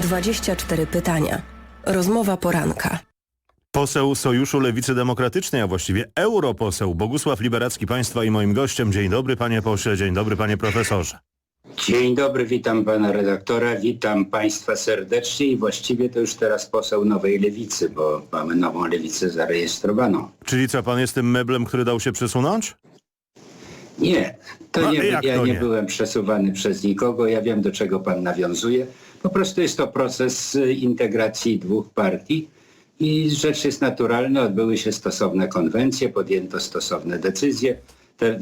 24 pytania. Rozmowa poranka. Poseł Sojuszu Lewicy Demokratycznej, a właściwie europoseł Bogusław Liberacki Państwa i moim gościem. Dzień dobry panie pośle, dzień dobry panie profesorze. Dzień dobry, witam pana redaktora, witam państwa serdecznie i właściwie to już teraz poseł Nowej Lewicy, bo mamy nową lewicę zarejestrowaną. Czyli co, pan jest tym meblem, który dał się przesunąć? Nie, to No, nie, ja to nie, nie? byłem przesuwany przez nikogo, ja wiem do czego pan nawiązuje. Po prostu jest to proces y, integracji dwóch partii i rzecz jest naturalna, odbyły się stosowne konwencje, podjęto stosowne decyzje. Te,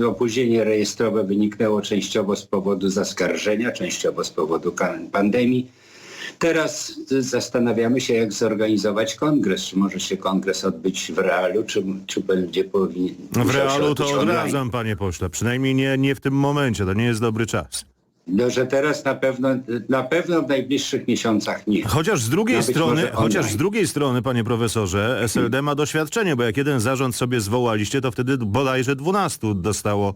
y, opóźnienie rejestrowe wyniknęło częściowo z powodu zaskarżenia, częściowo z powodu pandemii. Teraz zastanawiamy się, jak zorganizować kongres. Czy może się kongres odbyć w realu, czy, czy będzie powinien W musiał się realu to odradzam panie pośle, przynajmniej nie, nie w tym momencie, to nie jest dobry czas. No, że teraz na pewno, na pewno w najbliższych miesiącach nie. Chociaż z drugiej No strony, chociaż z drugiej strony, panie profesorze, SLD ma doświadczenie, bo jak jeden zarząd sobie zwołaliście, to wtedy bodajże 12 dostało,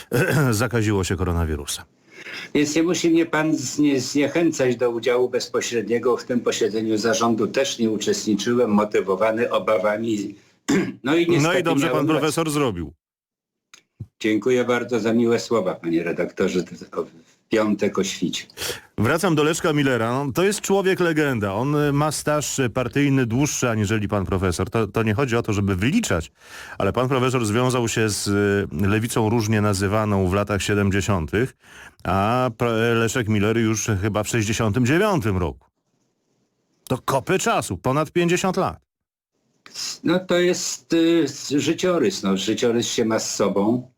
zakaziło się koronawirusem. Więc nie musi mnie pan znie, zniechęcać do udziału bezpośredniego w tym posiedzeniu zarządu. Też nie uczestniczyłem, motywowany obawami. No i No i dobrze pan profesor zrobił. Dziękuję bardzo za miłe słowa, panie redaktorze, piątek o świcie. Wracam do Leszka Millera. To jest człowiek legenda. On y, ma staż y, partyjny dłuższy aniżeli pan profesor. To, to nie chodzi o to, żeby wyliczać, ale pan profesor związał się z y, lewicą różnie nazywaną w latach 70., a Leszek Miller już chyba w 69 roku. To kopy czasu, ponad 50 lat. No to jest y, życiorys. No, życiorys się ma z sobą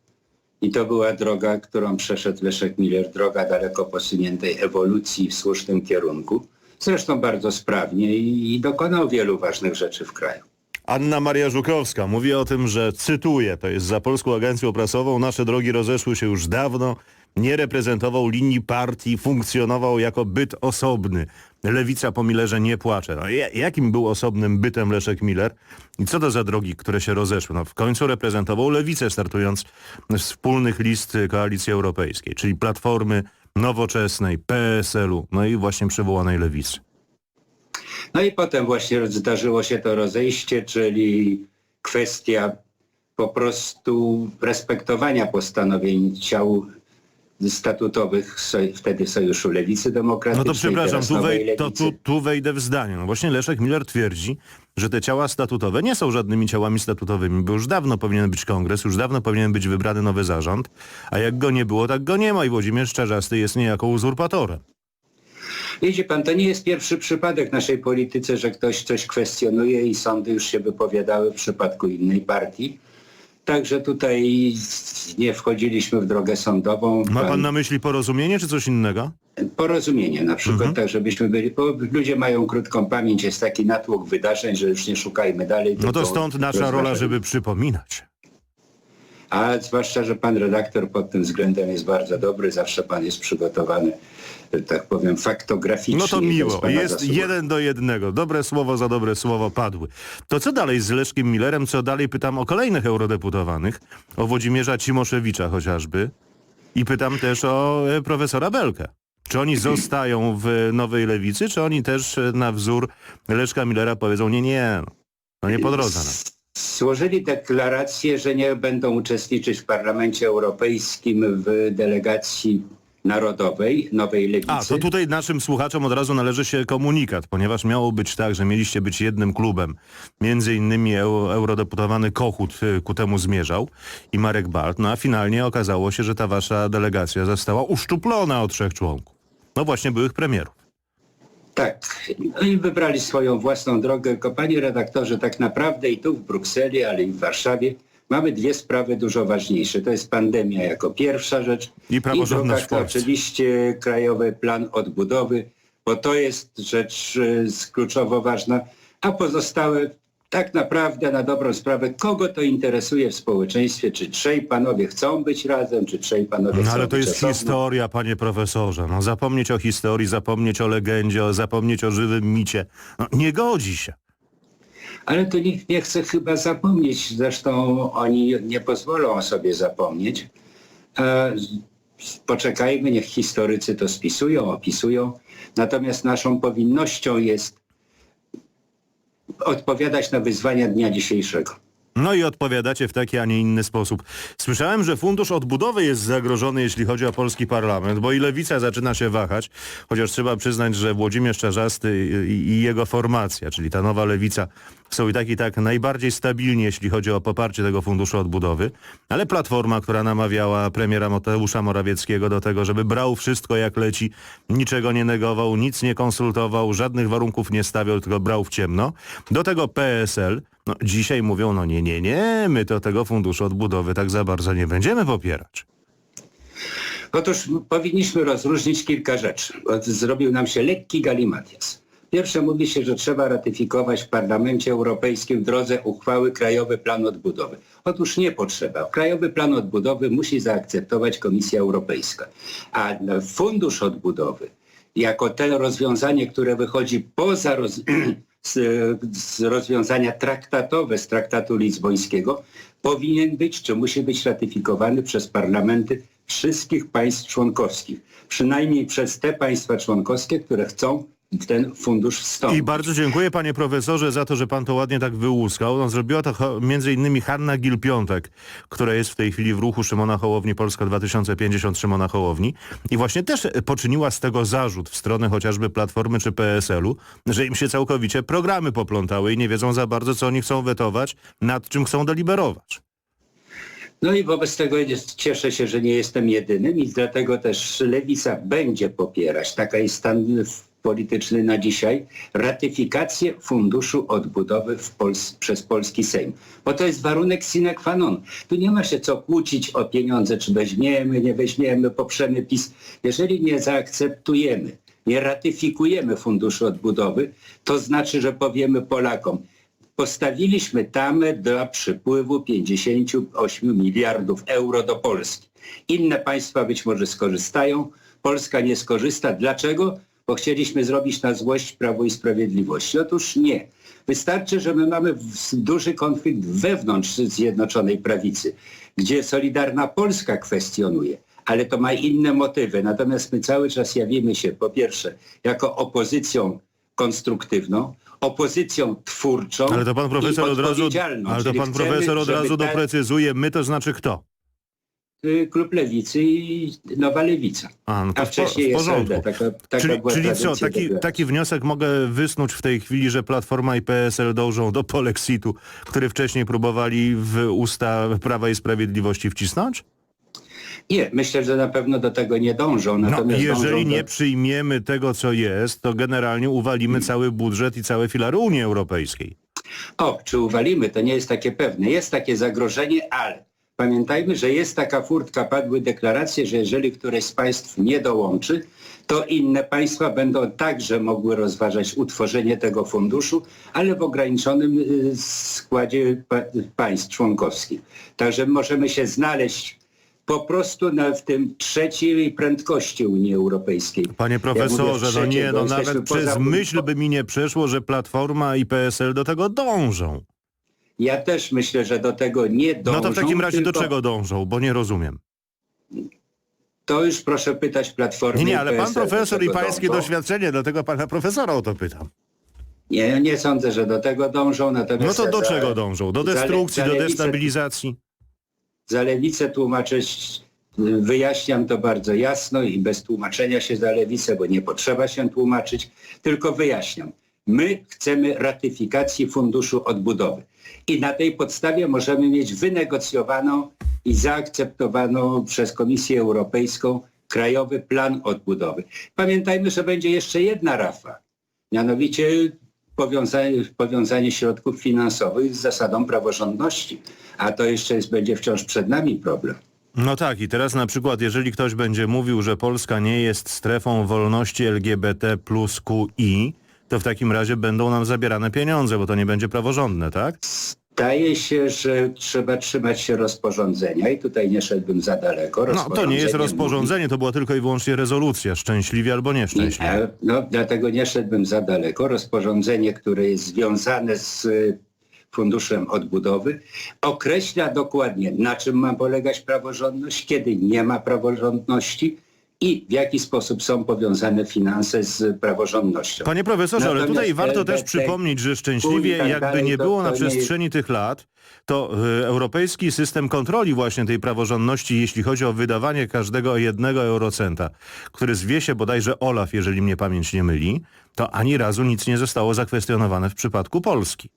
i to była droga, którą przeszedł Leszek Miller, droga daleko posuniętej ewolucji w słusznym kierunku. Zresztą bardzo sprawnie i, i dokonał wielu ważnych rzeczy w kraju. Anna Maria Żukowska mówi o tym, że cytuję, to jest za Polską Agencją Prasową, nasze drogi rozeszły się już dawno, nie reprezentował linii partii, funkcjonował jako byt osobny. Lewica po Millerze nie płacze. No, ja- jakim był osobnym bytem Leszek Miller? I co to za drogi, które się rozeszły? No, w końcu reprezentował Lewicę, startując z wspólnych list Koalicji Europejskiej, czyli Platformy Nowoczesnej, PSL-u, no i właśnie przywołanej Lewicy. No i potem właśnie zdarzyło się to rozejście, czyli kwestia po prostu respektowania postanowień ciał statutowych wtedy Sojuszu Lewicy No Demokratycznej. to przepraszam, tu, wej, to, tu, tu wejdę w zdanie. No właśnie Leszek Miller twierdzi, że te ciała statutowe nie są żadnymi ciałami statutowymi, bo już dawno powinien być kongres, już dawno powinien być wybrany nowy zarząd, a jak go nie było, tak go nie ma i Włodzimierz Czarzasty jest niejako uzurpatorem. Widzi pan, to nie jest pierwszy przypadek w naszej polityce, że ktoś coś kwestionuje i sądy już się wypowiadały w przypadku innej partii. Także tutaj nie wchodziliśmy w drogę sądową. Ma pan na myśli porozumienie czy coś innego? Porozumienie na przykład, Mhm. tak żebyśmy byli, bo ludzie mają krótką pamięć, jest taki natłok wydarzeń, że już nie szukajmy dalej. No to stąd nasza rola, żeby przypominać. A zwłaszcza, że pan redaktor pod tym względem jest bardzo dobry, zawsze pan jest przygotowany, że tak powiem, faktograficznie. No to miło. pana Jest zasługa. jeden do jednego. Dobre słowo za dobre słowo padły. To co dalej z Leszkiem Millerem? Co dalej pytam o kolejnych eurodeputowanych, o Włodzimierza Cimoszewicza chociażby i pytam też o e, profesora Belkę. Czy oni zostają w Nowej Lewicy, czy oni też e, na wzór Leszka Millera powiedzą nie, nie, no nie po drodze nam. Złożyli deklarację, że nie będą uczestniczyć w Parlamencie Europejskim w delegacji narodowej Nowej Lewicy. A, to tutaj naszym słuchaczom od razu należy się komunikat, ponieważ miało być tak, że mieliście być jednym klubem. Między innymi eu, eurodeputowany Kochut y, ku temu zmierzał i Marek Balt, no a finalnie okazało się, że ta wasza delegacja została uszczuplona o trzech członków. No właśnie byłych premierów. Tak, no i wybrali swoją własną drogę. Tylko panie redaktorze, tak naprawdę i tu w Brukseli, ale i w Warszawie mamy dwie sprawy dużo ważniejsze. To jest pandemia jako pierwsza rzecz I i druga to oczywiście Krajowy Plan Odbudowy, bo to jest rzecz y, kluczowo ważna, a pozostałe tak naprawdę na dobrą sprawę, kogo to interesuje w społeczeństwie, czy trzej panowie chcą być razem, czy trzej panowie No chcą ale to jest osobno. historia, panie profesorze. No zapomnieć o historii, zapomnieć o legendzie, o- zapomnieć o żywym micie. No, nie godzi się. Ale to nikt nie chce chyba zapomnieć, zresztą oni nie pozwolą sobie zapomnieć. E, poczekajmy, niech historycy to spisują, opisują. Natomiast naszą powinnością jest odpowiadać na wyzwania dnia dzisiejszego. No i odpowiadacie w taki, a nie inny sposób. Słyszałem, że Fundusz Odbudowy jest zagrożony, jeśli chodzi o polski parlament, bo i lewica zaczyna się wahać, chociaż trzeba przyznać, że Włodzimierz Czarzasty i, jego formacja, czyli ta nowa lewica, są i tak i tak najbardziej stabilni, jeśli chodzi o poparcie tego Funduszu Odbudowy. Ale Platforma, która namawiała premiera Mateusza Morawieckiego do tego, żeby brał wszystko jak leci, niczego nie negował, nic nie konsultował, żadnych warunków nie stawiał, tylko brał w ciemno. Do tego PSL, no dzisiaj mówią, no nie, nie, nie, my to tego Funduszu Odbudowy tak za bardzo nie będziemy popierać. Otóż powinniśmy rozróżnić kilka rzeczy. Zrobił nam się lekki galimatias. Pierwsze mówi się, że trzeba ratyfikować w Parlamencie Europejskim w drodze uchwały Krajowy Plan Odbudowy. Otóż nie potrzeba. Krajowy Plan Odbudowy musi zaakceptować Komisja Europejska. A Fundusz Odbudowy jako te rozwiązanie, które wychodzi poza roz... z, z rozwiązania traktatowe z traktatu lizbońskiego, powinien być czy musi być ratyfikowany przez parlamenty wszystkich państw członkowskich. Przynajmniej przez te państwa członkowskie, które chcą w ten fundusz wstąpić. I bardzo dziękuję panie profesorze za to, że pan to ładnie tak wyłuskał. No, zrobiła to między innymi Hanna Gil-Piątek, która jest w tej chwili w ruchu Szymona Hołowni Polska 2050 Szymona Hołowni i właśnie też poczyniła z tego zarzut w stronę chociażby Platformy czy PSL-u, że im się całkowicie programy poplątały i nie wiedzą za bardzo, co oni chcą wetować, nad czym chcą deliberować. No i wobec tego jest, cieszę się, że nie jestem jedynym i dlatego też Lewica będzie popierać, taka jest stan polityczny na dzisiaj, ratyfikację Funduszu Odbudowy Pols- przez polski Sejm. Bo to jest warunek sine qua non. Tu nie ma się co kłócić o pieniądze, czy weźmiemy, nie weźmiemy, poprzemy PiS. Jeżeli nie zaakceptujemy, nie ratyfikujemy Funduszu Odbudowy, to znaczy, że powiemy Polakom, postawiliśmy tamę dla przypływu 58 miliardów euro do Polski. Inne państwa być może skorzystają, Polska nie skorzysta. Dlaczego? Bo chcieliśmy zrobić na złość Prawo i Sprawiedliwości. Otóż nie. Wystarczy, że my mamy duży konflikt wewnątrz Zjednoczonej Prawicy, gdzie Solidarna Polska kwestionuje, ale to ma inne motywy. Natomiast my cały czas jawimy się, po pierwsze, jako opozycją konstruktywną, opozycją twórczą Ale to pan profesor od razu, ale to pan profesor od razu doprecyzuje, my to znaczy kto? Y, Klub Lewicy i Nowa Lewica. A, no to A wcześniej w porządku. SLD. Taka, taka Czyli, czyli co, taki, taki wniosek mogę wysnuć w tej chwili, że Platforma i PSL dążą do polexitu, który wcześniej próbowali w usta Prawa i Sprawiedliwości wcisnąć? Nie, myślę, że na pewno do tego nie dążą. No, jeżeli dążą nie do... przyjmiemy tego, co jest, to generalnie uwalimy cały budżet i całe filary Unii Europejskiej. O, czy uwalimy, to nie jest takie pewne. Jest takie zagrożenie, ale pamiętajmy, że jest taka furtka, padły deklaracje, że jeżeli któreś z państw nie dołączy, to inne państwa będą także mogły rozważać utworzenie tego funduszu, ale w ograniczonym y, składzie pa państw członkowskich. Także możemy się znaleźć po prostu na, w tym trzeciej prędkości Unii Europejskiej. Panie Ja profesorze, no trzeciej, nie, no nawet przez myśl by mi nie przeszło, że Platforma i PSL do tego dążą. Ja też myślę, że do tego nie dążą. No to w takim razie do tylko czego dążą, bo nie rozumiem. To już proszę pytać Platformy Nie, nie, ale pan do profesor i pańskie dążą. doświadczenie, dlatego pana profesora o to pytam. Nie, nie sądzę, że do tego dążą, No natomiast to do za, czego dążą? Do za- destrukcji, za do lewicę- destabilizacji? za lewicę tłumaczyć, wyjaśniam to bardzo jasno i bez tłumaczenia się za lewicę, bo nie potrzeba się tłumaczyć, tylko wyjaśniam. My chcemy ratyfikacji Funduszu Odbudowy i na tej podstawie możemy mieć wynegocjowaną i zaakceptowaną przez Komisję Europejską Krajowy Plan Odbudowy. Pamiętajmy, że będzie jeszcze jedna rafa, mianowicie powiązanie, powiązanie środków finansowych z zasadą praworządności, a to jeszcze jest, będzie wciąż przed nami problem. No tak i teraz na przykład jeżeli ktoś będzie mówił, że Polska nie jest strefą wolności LGBT plus QI, to w takim razie będą nam zabierane pieniądze, bo to nie będzie praworządne, tak? Zdaje się, że trzeba trzymać się rozporządzenia i tutaj nie szedłbym za daleko. No to nie jest Rozporządzenie to była tylko i wyłącznie rezolucja, szczęśliwie albo nieszczęśliwie. Nie, No, dlatego nie szedłbym za daleko. Rozporządzenie, które jest związane z y, Funduszem Odbudowy, określa dokładnie, na czym ma polegać praworządność, kiedy nie ma praworządności i w jaki sposób są powiązane finanse z praworządnością. Panie profesorze, ale Natomiast tutaj warto też przypomnieć, że szczęśliwie tak jakby nie było na jest- przestrzeni tych lat, to y, europejski system kontroli właśnie tej praworządności, jeśli chodzi o wydawanie każdego jednego eurocenta, który zwie się bodajże OLAF, jeżeli mnie pamięć nie myli, to ani razu nic nie zostało zakwestionowane w przypadku Polski.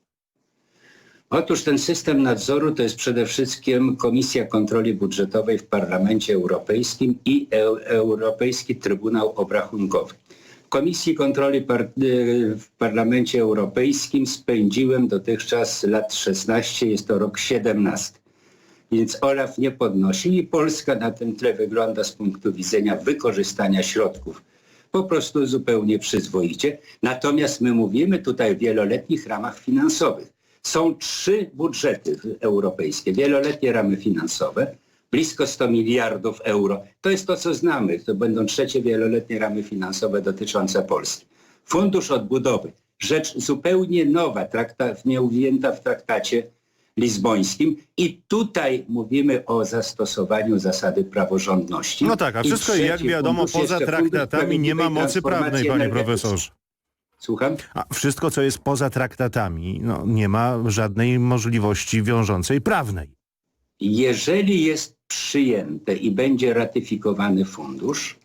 Otóż ten system nadzoru to jest przede wszystkim Komisja Kontroli Budżetowej w Parlamencie Europejskim i Eu- Europejski Trybunał Obrachunkowy. Komisji Kontroli par- y, w Parlamencie Europejskim spędziłem dotychczas lat 16, jest to rok 17. Więc OLAF nie podnosi i Polska na tym tle wygląda z punktu widzenia wykorzystania środków po prostu zupełnie przyzwoicie. Natomiast my mówimy tutaj o wieloletnich ramach finansowych. Są trzy budżety europejskie, wieloletnie ramy finansowe, blisko 100 miliardów euro. To jest to, co znamy. To będą trzecie wieloletnie ramy finansowe dotyczące Polski. Fundusz Odbudowy, rzecz zupełnie nowa, traktat, w traktacie lizbońskim i tutaj mówimy o zastosowaniu zasady praworządności. No tak, a wszystko jak wiadomo poza traktatami nie ma mocy prawnej, panie profesorze. Słucham? A wszystko, co jest poza traktatami, no, nie ma żadnej możliwości wiążącej prawnej. Jeżeli jest przyjęte i będzie ratyfikowany fundusz,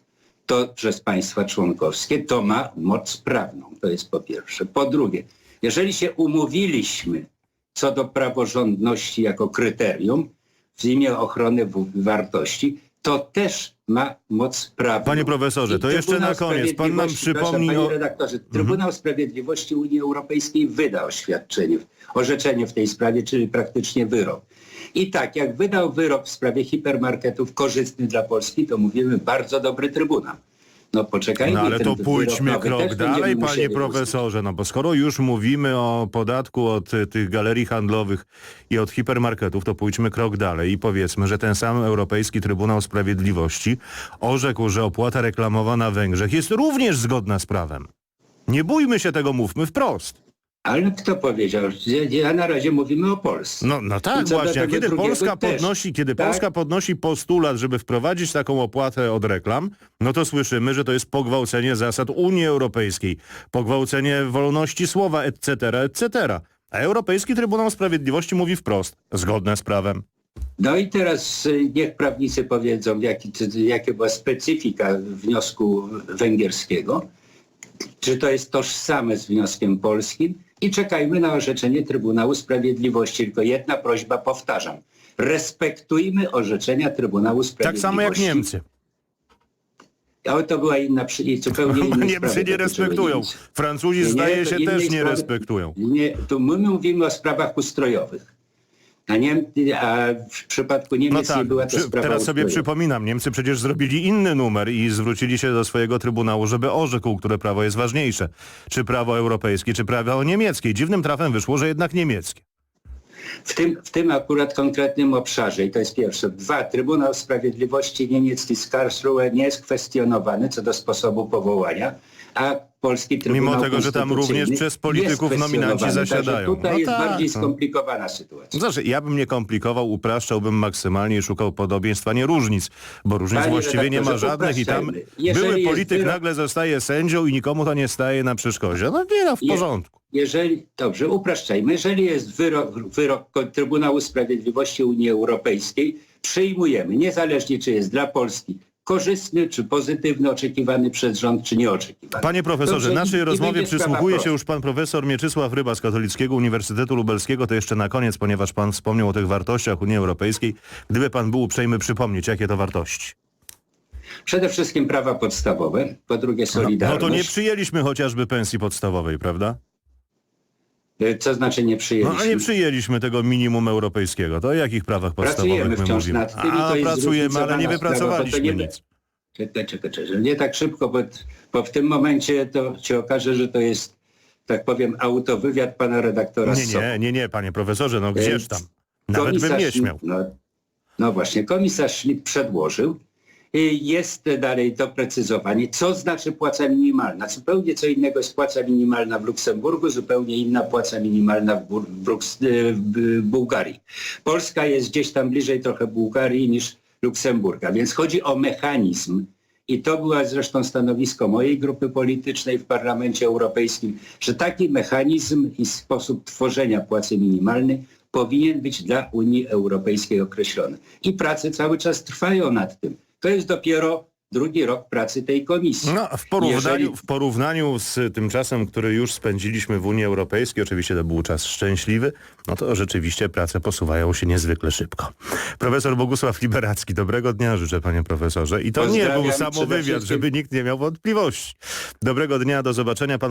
to przez państwa członkowskie, to ma moc prawną. To jest po pierwsze. Po drugie, jeżeli się umówiliśmy co do praworządności jako kryterium w imię ochrony wartości, to też ma moc prawną. Panie profesorze, to jeszcze na koniec. Pan nam przypomni Proszę, o... Mhm. Panie redaktorze, Trybunał Sprawiedliwości Unii Europejskiej wyda oświadczenie, orzeczenie w tej sprawie, czyli praktycznie wyrok. I tak, jak wydał wyrok w sprawie hipermarketów korzystny dla Polski, to mówimy bardzo dobry Trybunał. No poczekajmy. No ale to pójdźmy krok dalej, panie profesorze, no bo skoro już mówimy o podatku od y, tych galerii handlowych i od hipermarketów, to pójdźmy krok dalej i powiedzmy, że ten sam Europejski Trybunał Sprawiedliwości orzekł, że opłata reklamowa na Węgrzech jest również zgodna z prawem. Nie bójmy się tego, mówmy wprost. Ale kto powiedział? Ja na razie mówimy o Polsce. No, no tak właśnie, a kiedy Polska też. podnosi, kiedy Tak? Polska podnosi postulat, żeby wprowadzić taką opłatę od reklam, no to słyszymy, że to jest pogwałcenie zasad Unii Europejskiej, pogwałcenie wolności słowa, etc., etc. A Europejski Trybunał Sprawiedliwości mówi wprost, zgodne z prawem. No i teraz y, niech prawnicy powiedzą, jaki, jaka była specyfika wniosku węgierskiego, czy to jest tożsame z wnioskiem polskim i czekajmy na orzeczenie Trybunału Sprawiedliwości. Tylko jedna prośba, powtarzam. Respektujmy orzeczenia Trybunału Tak Sprawiedliwości. samo jak Niemcy. Ale to była inna, zupełnie inna Niemcy sprawa nie respektują. Francuzi Nie, zdaje się też nie sprawy- respektują. Nie, tu my mówimy o sprawach ustrojowych. A, a w przypadku No Niemiec nie tak, była to przy, sprawa teraz sobie przypominam, Niemcy przecież zrobili inny numer i zwrócili się do swojego trybunału, żeby orzekł, które prawo jest ważniejsze. Czy prawo europejskie, czy prawo niemieckie. Dziwnym trafem wyszło, że jednak niemieckie. W tym, w tym akurat konkretnym obszarze, i to jest pierwsze. Dwa, Trybunał Sprawiedliwości niemiecki z Karlsruhe nie jest kwestionowany co do sposobu powołania, a polski Trybunał Mimo tego, że tam Konstytucyjny również przez polityków jest nominaci kwestionowany. zasiadają. Tutaj No jest tak, bardziej no. skomplikowana sytuacja. Znaczy, ja bym nie komplikował, upraszczałbym maksymalnie i szukał podobieństwa, nie różnic, bo różnic Panie właściwie nie ma redaktorze, żadnych i tam upraszczajmy. Jeżeli były jest polityk wyrok- nagle zostaje sędzią i nikomu to nie staje na przeszkodzie. No nie, no w Je- porządku. Jeżeli, dobrze, upraszczajmy. Jeżeli jest wyrok, wyrok Trybunału Sprawiedliwości Unii Europejskiej, przyjmujemy, niezależnie czy jest dla Polski korzystny, czy pozytywny, oczekiwany przez rząd, czy nieoczekiwany. Panie profesorze, Dobrze, naszej rozmowie przysłuchuje się już pan profesor Mieczysław Ryba z Katolickiego Uniwersytetu Lubelskiego. To jeszcze na koniec, ponieważ pan wspomniał o tych wartościach Unii Europejskiej. Gdyby pan był uprzejmy przypomnieć, jakie to wartości. Przede wszystkim prawa podstawowe, po drugie No, no solidarność. to nie przyjęliśmy chociażby pensji podstawowej, prawda? Y, Co znaczy nie No przyjęliśmy? a nie przyjęliśmy tego minimum europejskiego. To o jakich prawach podstawowych Pracujemy my mówimy? nad tym i A pracujemy, ale nie wypracowaliśmy nie- nic. Czekaj, czekaj, czekaj. Nie tak szybko, bo, bo w tym momencie to się okaże, że to jest, tak powiem, autowywiad pana redaktora Nie, nie, nie, nie, panie profesorze, no gdzież tam. Nawet bym nie śmiał. No, no właśnie, komisarz Schmidt przedłożył jest dalej doprecyzowanie, co znaczy płaca minimalna. Zupełnie co innego jest płaca minimalna w Luksemburgu, zupełnie inna płaca minimalna w, Bruks- y, w Bułgarii. Polska jest gdzieś tam bliżej trochę Bułgarii niż Luksemburga, więc chodzi o mechanizm i to było zresztą stanowisko mojej grupy politycznej w Parlamencie Europejskim, że taki mechanizm i sposób tworzenia płacy minimalnej powinien być dla Unii Europejskiej określony. I prace cały czas trwają nad tym. To jest dopiero drugi rok pracy tej komisji. No, w porównaniu, Jeżeli- w porównaniu z tym czasem, który już spędziliśmy w Unii Europejskiej, oczywiście to był czas szczęśliwy, no to rzeczywiście prace posuwają się niezwykle szybko. Profesor Bogusław Liberacki, dobrego dnia życzę panie profesorze. I to nie Pozdrawiam był przede samowywiad, wszystkim- żeby nikt nie miał wątpliwości. Dobrego dnia, do zobaczenia. Pan